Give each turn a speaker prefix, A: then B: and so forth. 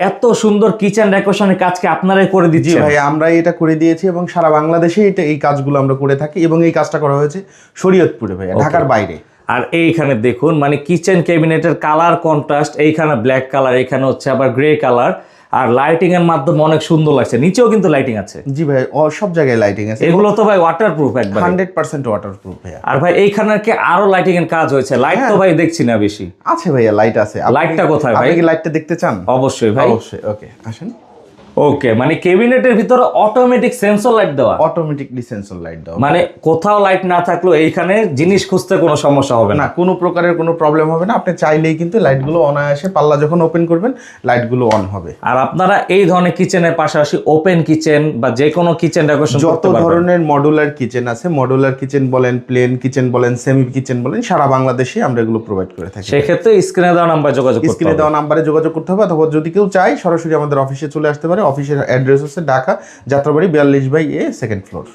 A: এত সুন্দর কিচেন ডেকোরেশনের কাজকে আপনারাই করে দিচ্ছি
B: ভাই আমরা এটা করে দিয়েছি এবং সারা বাংলাদেশে এটা এই কাজগুলো আমরা করে থাকি এবং এই কাজটা করা হয়েছে শরীয়তপুরে ভাই ঢাকার বাইরে।
A: আর এইখানে দেখুন মানে কিচেন ক্যাবিনেটের কালার কন্ট্রাস্ট এইখানে ব্ল্যাক কালার এখানে হচ্ছে আবার গ্রে কালার আর লাইটিং এর মাধ্যমে অনেক সুন্দর লাগছে। নিচেও কিন্তু লাইটিং আছে।
B: জি ভাই সব জায়গায় লাইটিং আছে।
A: এগুলো তো ভাই ওয়াটার প্রুফ একবার।
B: হান্ড্রেড পার্সেন্ট ওয়াটার প্রুফ
A: আর ভাই এইখানে কি আরও লাইটিং এর কাজ হয়েছে? লাইট তো ভাই দেখছি না বেশি।
B: আছে ভাইয়া লাইট আছে।
A: লাইটটা কোথায় ভাই?
B: আপনি কি লাইটটা দেখতে চান?
A: অবশ্যই ভাই।
B: অবশ্যই ওকে আসেন।
A: ওকে মানে ক্যাবিনেটের ভিতরে অটোমেটিক সেন্সর লাইট দেওয়া।
B: অটোমেটিকলি সেন্সর লাইট দাও
A: মানে কোথাও লাইট না থাকলেও এইখানে জিনিস খুঁজতে কোনো সমস্যা হবে না।
B: কোনো প্রকারের কোনো প্রবলেম হবে না। আপনি চাইলেই কিন্তু লাইটগুলো অনায়াসে পাল্লা যখন ওপেন করবেন লাইটগুলো অন হবে।
A: আর আপনারা এই ধরনের কিচেনের পাশাপাশি ওপেন কিচেন বা যে কোনো কিচেন ডেকোরেশন
B: যত ধরনের মডুলার কিচেন আছে মডুলার কিচেন বলেন প্লেন কিচেন বলেন সেমি কিচেন বলেন সারা বাংলাদেশে আমরা এগুলো প্রোভাইড করে থাকি।
A: সেক্ষেত্রে স্ক্রিনে দেওয়া নাম্বার যোগাযোগ
B: স্ক্রিনে দেওয়া নাম্বারে যোগাযোগ করতে হবে অথবা যদি কেউ চায় সরাসরি আমাদের অফিসে চলে আসতে পারে। অফিসের অ্যাড্রেস হচ্ছে ঢাকা যাত্রাবাড়ি বিয়াল্লিশ বাই এ সেকেন্ড ফ্লোর